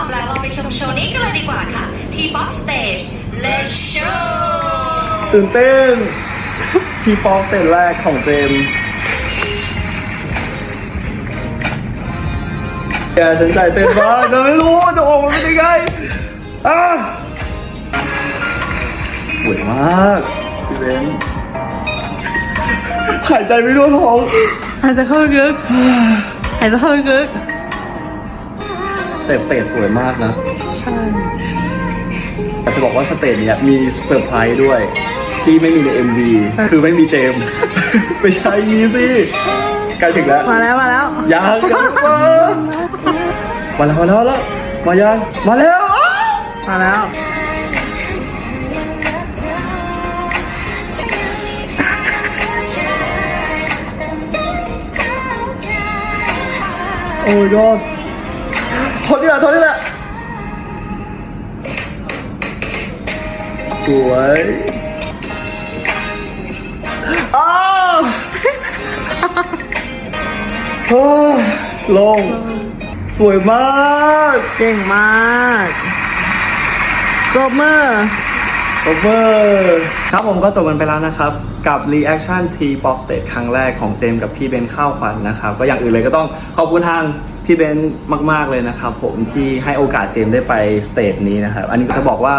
อมแล้วเราไปชมโชว์นี้กันเลยดีกว่าค่ะ ที่ Pop Stage Let's Show ตื่นเต้น ทีป๊อปเต้นแรกของเจมส์แกฉันใจเต้นมากจะไม่รู้ว่าจะออกมาเป็นยังไงอะสวยมากพี่เบนหายใจไม่ทั่วท้อง หายใจเข้าลึกหายใจเข้าลึก แต่สเตจสวยมากนะใช่แต่จะบอกว่าสเตจเนี้ยมีเซอร์ไพรส์ด้วย ที่ไม่มีใน MV คือไม่มีเจมส์ ไม่ใช่มีสิใกล้ถึงแล้ว มาแล้วมาแล้วยังยังมามาแล้วมาแล้วมาแล้วมายังมาแล้วอ้าวมาแล้วโอ้ยยอดท นนี่แหละทนนี่แหละ สวยอ้าวเฮ้ยลง สวยมาก เก่งมากโรบมือ โอเวอร์ครับผมก็จบกันไปแล้วนะครับ กับ reaction T pop stage ครั้งแรกของเจมกับพี่เบนข้าวขวัญนะครับ ก็อย่างอื่นเลยก็ต้องขอบคุณทางพี่เบนมาก ๆ เลยนะครับ ผมที่ให้โอกาสเจมได้ไปสเตจนี้นะครับ อันนี้จะบอกว่า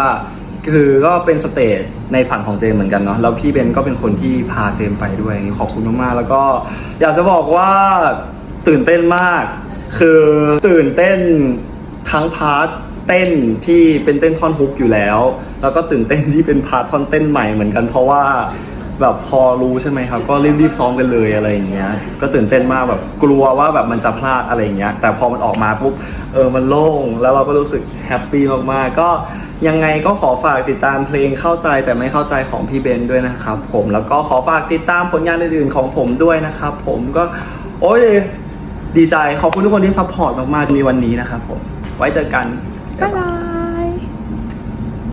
คือก็เป็นสเตจในฝันของเจมเหมือนกันเนาะแล้วพี่เบนก็เป็นคนที่พาเจมไปด้วยขอบคุณมากๆแล้วก็อยากจะบอกว่าตื่นเต้นมาก คือตื่นเต้นทั้งพาร์ท เต้นที่เป็นเต้นท่อนฮุกอยู่แล้ว แล้วก็ตื่นเต้นที่เป็นพาร์ทท่อนเต้นใหม่เหมือนกันเพราะว่าแบบพอรู้ใช่ไหมครับ ก็รีบๆซ้อมกันเลยอะไรอย่างเงี้ย ก็ตื่นเต้นมากแบบกลัวว่าแบบมันจะพลาดอะไรอย่างเงี้ย แต่พอมันออกมาปุ๊บเออมันโล่งแล้วเราก็รู้สึกแฮปปี้มากๆก็ยังไงก็ขอฝากติดตามเพลงเข้าใจแต่ไม่เข้าใจของพี่เบนด้วยนะครับ ผมแล้วก็ขอฝากติดตามผลงานอื่นๆของผมด้วยนะครับ ผมก็ โอ้ย ดีใจขอบคุณทุกคนที่ซัพพอร์ตมากๆจนมีวันนี้นะครับผม ไว้เจอกัน บ๊ายบาย